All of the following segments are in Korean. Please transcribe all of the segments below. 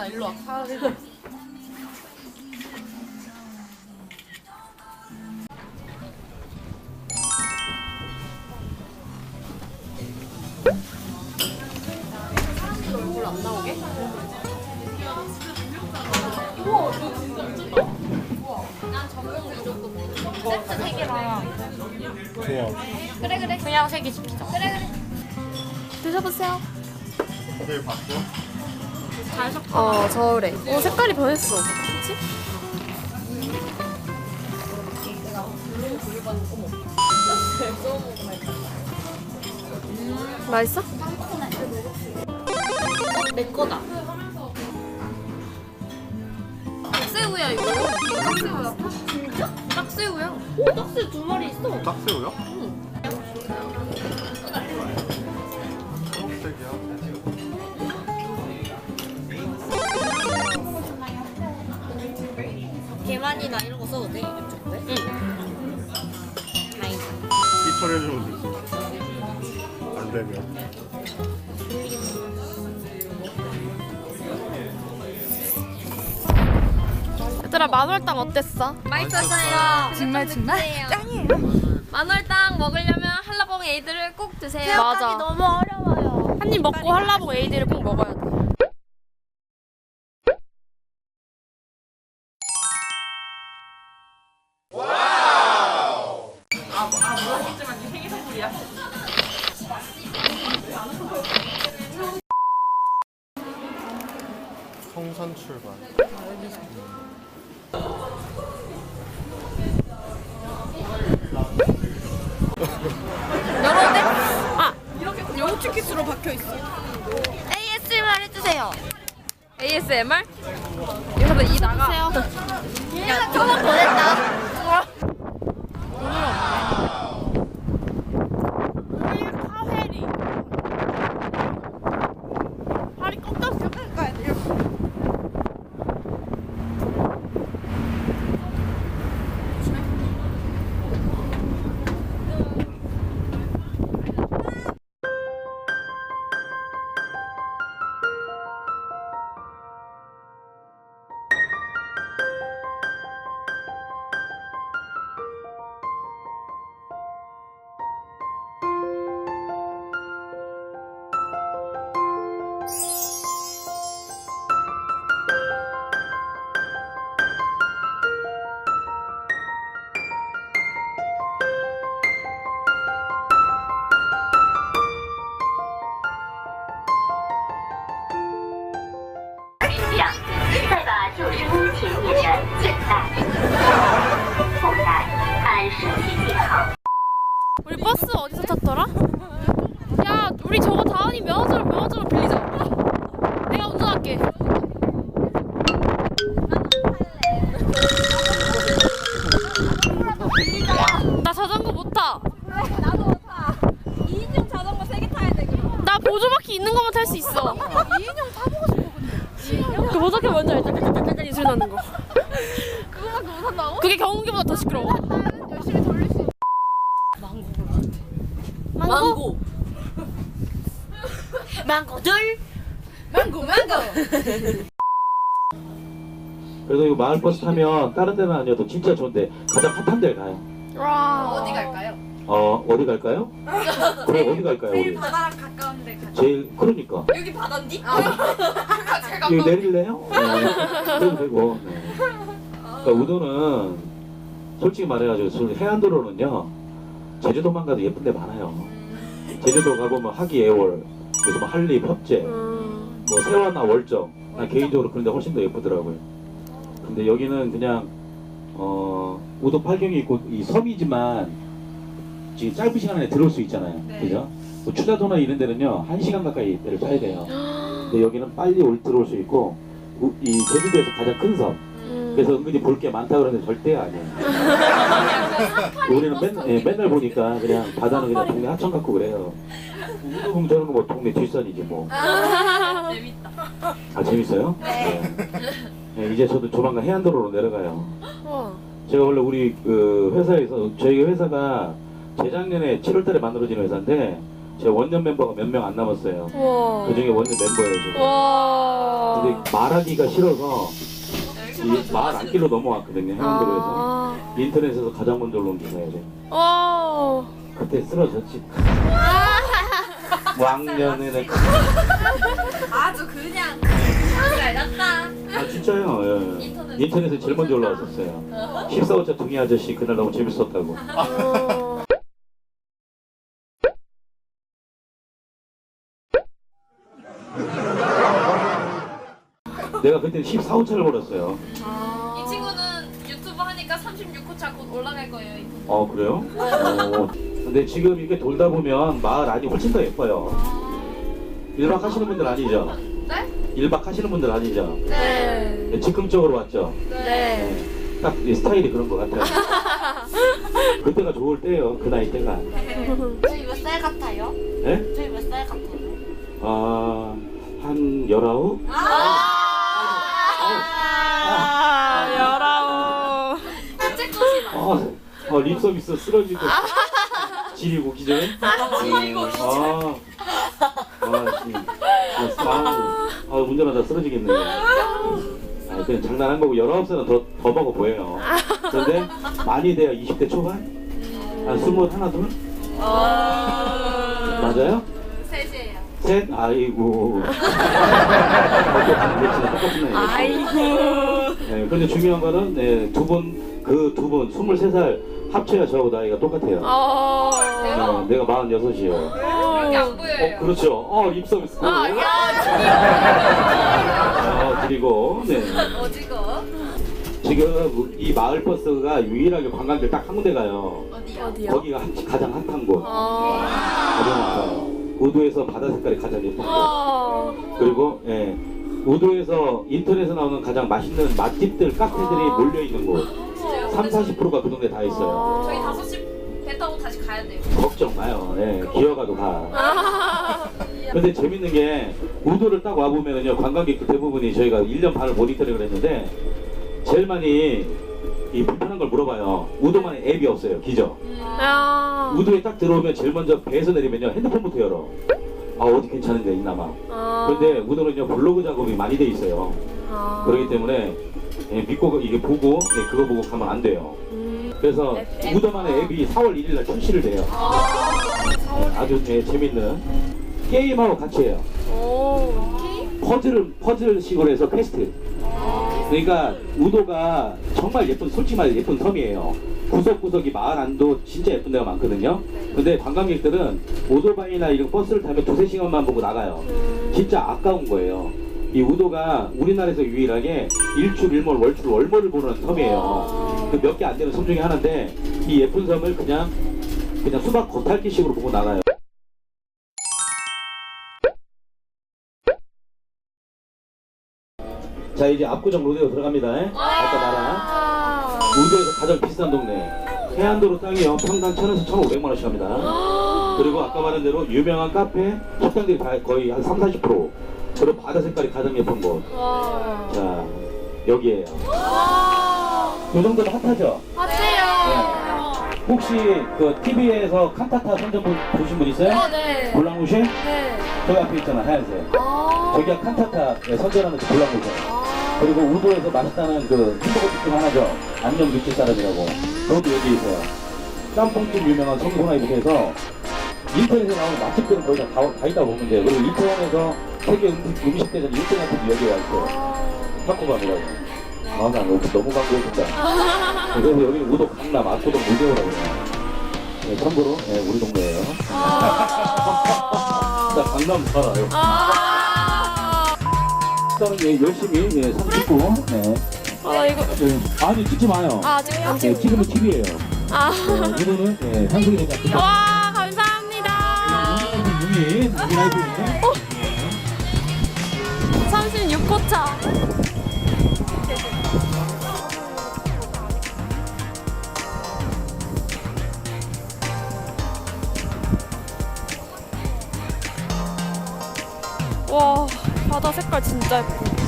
얘나 일로 와. 사를. 얼굴 안 나오게? 우와, 너 진짜 미쳤다. 우와. 난 전복 무조건 먹어. 세트 세 개랑. 좋아. 그래 그래. 그냥 세개 시키자. 그래 그래. 드셔보세요. 제일 바꿔? 잘 섞어. 어 저래. 어 색깔이 변했어. 그치? 맛있어? 내 거다. 딱새우야 이거. 딱새우야. 진짜? 딱새우야. 오 딱새우 두 마리 있어. 딱새우요? 되면. 얘들아 만월당 어땠어? 맛있었어요. 정말 정말 짱이에요. 만월당 먹으려면 한라봉 에이드를 꼭 드세요. 맞아. 너무 어려워요. 한 입 먹고 한라봉 에이드를 꼭 먹어야 돼. 성산 출발. 열어도 돼? 아 영치키스로 박혀 있어. ASMR 해주세요. ASMR? 여러분 이 나가. 야, 저번 보냈다. 버스 어디서 탔더라? 야, 우리 저거 다은이 면허증 면허증을 빌리자. 내가 운전할게. 나 자전거 못 타. 나도 못 타. 2인용 자전거 3개 타야 돼, 그럼. 나 보조바퀴 있는 것만 탈 수 있어. 2인용 타보고 싶어, 근데. 그 보조바퀴 뭔지 알지? 까까까까 이 소리 나는 거. 그거밖에 못 한다고? 그게 경운기보다 더 시끄러워. 나는 열심히 돌릴 수 있어. 망고. 망고들. 망고, 망고. 그래서 이거 마을버스 타면 다른 데는 아니어도 진짜 좋은데 가장 핫한 데를 가요. 와. 어디 갈까요? 어 어디 갈까요? 그럼 어디 갈까요 우리? 바다랑 가까운 데 가. 제일 그러니까 여기 바다인디? 그가 제일 여기 내릴래요? 네. 그래도 되고. 네. 그러니까 우도는 솔직히 말해가지고 술- 해안도로는요 제주도만 가도 예쁜 데 많아요. 제주도 가보면 하기 애월, 그래서 뭐 한리, 펍제, 음. 뭐 세화나 월정, 나 개인적으로 그런 데 훨씬 더 예쁘더라고요. 근데 여기는 그냥 어 우도 팔경이 있고 이 섬이지만 지금 짧은 시간 안에 들어올 수 있잖아요. 네. 그죠? 뭐 추자도나 이런 데는요 한 시간 가까이 배를 타야 돼요. 근데 여기는 빨리 올 들어올 수 있고 우- 이 제주도에서 가장 큰 섬. 음. 그래서 은근히 볼 게 많다 그러는데 절대 아니에요. 우리는 맨, 예, 맨날 보니까 그냥 바다는 그냥 동네 하천 같고 그래요. 우도봉 저런 거뭐 동네 뒷산이지 뭐. 재밌다. 아 재밌어요? 네. 네, 이제 저도 조만간 해안도로로 내려가요. 와. 제가 원래 우리 그 회사에서 저희 회사가 재작년에 7월달에 만들어진 회사인데 제 원년 멤버가 몇 명 안 남았어요. 우와. 그 중에 원년 멤버예요 지금. 와. 근데 말하기가 싫어서 이말안 길로 넘어왔거든요. 해운도로에서 아. 인터넷에서 가장 먼저 올라온 기사예요. 제가. 와. 그때 쓰러졌지. 왕년에는 아주 그냥 잘 났다. 아 진짜요? 예. 인터넷. 인터넷에 제일 먼저 올라왔었어요. 14호차 둥이 아저씨 그날 너무 재밌었다고. 어. 내가 그때 14호차를 몰았어요. 이 친구는 유튜브 하니까 36호차 곧 올라갈 거예요. 인터넷. 어 그래요? 어. 근데 지금 이렇게 돌다 보면 마을 안이 훨씬 더 예뻐요. 일박 하시는 분들 아니죠? 네? 일박 하시는 분들 아니죠? 네. 네, 즉흥적으로 왔죠? 네. 딱이 스타일이 그런 것 같아요. 그때가 좋을 때예요. 그 나이 때가. 저희 몇 살 같아요? 예? 저희 몇 살 같아요? 아, 한 열아홉? 아, 어, 립 서비스 쓰러지고 지리고 기절. 지리고 기절. 아, 아, 씨. 아, 아, 운전하다 쓰러지겠네. 아, 그냥 장난한 거고 19살은 더, 더 먹어 보여요. 그런데 많이 돼야 20대 초반? 한 21, 둘? 맞아요? 셋이에요. 셋? 아이고. 아이고. 네, 근데 중요한 거는 네, 두 분, 그 두 분, 23살 합쳐야 저하고 나이가 똑같아요. 어. 네, 내가 46이에요. 그렇게 안 어, 보여요. 그렇죠. 어, 입서비스. 아, 야, 어, 그리고, 네. 어지거. 지금 이 마을 버스가 유일하게 관광객 딱 한 군데 가요. 어디요? 어디요? 거기가 한- 가장 핫한 곳. 어. 가장. 우도에서 바다 색깔이 가장 예쁜 곳. 어. 그리고, 예. 우도에서 인터넷에 나오는 가장 맛있는 맛집들, 카페들이 아. 몰려 있는 곳. 진짜요? 3, 40%가 그 동네 다 있어요. 저희 5시 배 타고 다시 가야 돼요. 걱정 마요. 예, 기어가도 가. 아. 근데 재밌는 게 우도를 딱 와보면은요 관광객들 대부분이 저희가 1년 반을 모니터링을 했는데 제일 많이 이 불편한 걸 물어봐요. 우도만에 앱이 없어요. 기죠. 야. 우도에 딱 들어오면 제일 먼저 배에서 내리면요 핸드폰부터 열어. 아 어디 괜찮은 데 있나마. 아. 근데 우도는요 블로그 작업이 많이 돼 있어요. 아. 그렇기 때문에 예, 믿고 이게 보고 예, 그거 보고 가면 안 돼요. 음. 그래서 앱? 우도만의 앱이 4월 1일 날 출시를 돼요. 예, 아주 예, 재밌는 게임하고 같이 해요. 오. 퍼즐을 퍼즐식으로 해서 퀘스트. 그러니까 우도가 정말 예쁜 솔직히 말해 예쁜 섬이에요. 구석구석이 마을 안도 진짜 예쁜 데가 많거든요. 근데 관광객들은 오토바이나 이런 버스를 타면 두세 시간만 보고 나가요. 진짜 아까운 거예요. 이 우도가 우리나라에서 유일하게 일출, 일몰, 월출, 월몰을 보는 섬이에요. 그 몇 개 안 되는 섬 중에 하나인데 이 예쁜 섬을 그냥 그냥 수박 겉핥기식으로 보고 나가요. 자 이제 압구정 로데오 들어갑니다. 아까 말한 아. 우도에서 가장 비싼 동네 해안도로 땅이요 평당 1,000에서 1,500만 원씩 합니다. 그리고 아까 말한 대로 유명한 카페 식당들이 다 거의 한 3, 40% 그리고 바다 색깔이 가장 예쁜 곳. 와. 자 여기에요. 와. 이 정도면 핫하죠? 어때요? 혹시 그 TV에서 칸타타 선전 보- 보신 분 있어요? 어, 네. 볼랑무쉐? 네. 저기 앞에 있잖아 하얀색. 아. 저기가 칸타타 선전하는 그 볼랑무쉐. 아. 그리고 우도에서 맛있다는 그 햄버거 집중 하나죠. 안녕 육지 사람이라고. 그것도 여기 있어요. 짬뽕집 유명한 성고나이부터 해서 인터넷에 나오는 맛집들은 거의 다, 다, 다 있다고 보면 돼요. 그리고 인터넷에서 세계 음식, 음식 대전 1등 같은 여기 와 있어요. 탁구방이라고. 아, 나 너무, 너무 광고해준다. 그래서 여기는 우도 강남, 압구동 무대오라고 해요. 네, 참고로, 네, 우리 동네예요. 아. 자, 강남 살아요. 아. 일단은 예, 열심히, 예, 39. 네. 아, 이거. 예, 아니, 찍지 마요. 아, 지금 안 네, 찍고. 지금은 TV예요. 아. 우도는 예, 한국이니까. 와, 감사합니다. 유미, 유미 라이브. 36호차. 와, 바다 색깔 진짜 예뻐.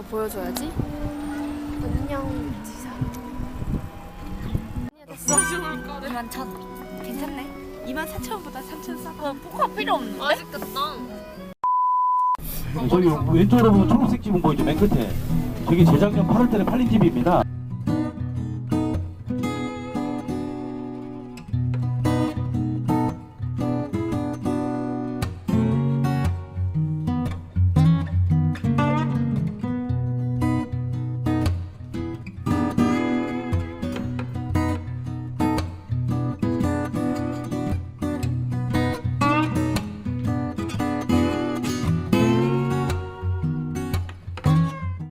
거 보여줘야지. 안녕 지사. 됐어. 2만 천. 괜찮네. 2만 4천보다 3천 싸. 어, 포카 필요 없는데? 맛있겠다. 저기 왼쪽으로 보면 초록색 지붕 보이죠? 맨 끝에. 저게 재작년 8월 달에 팔린 집입니다.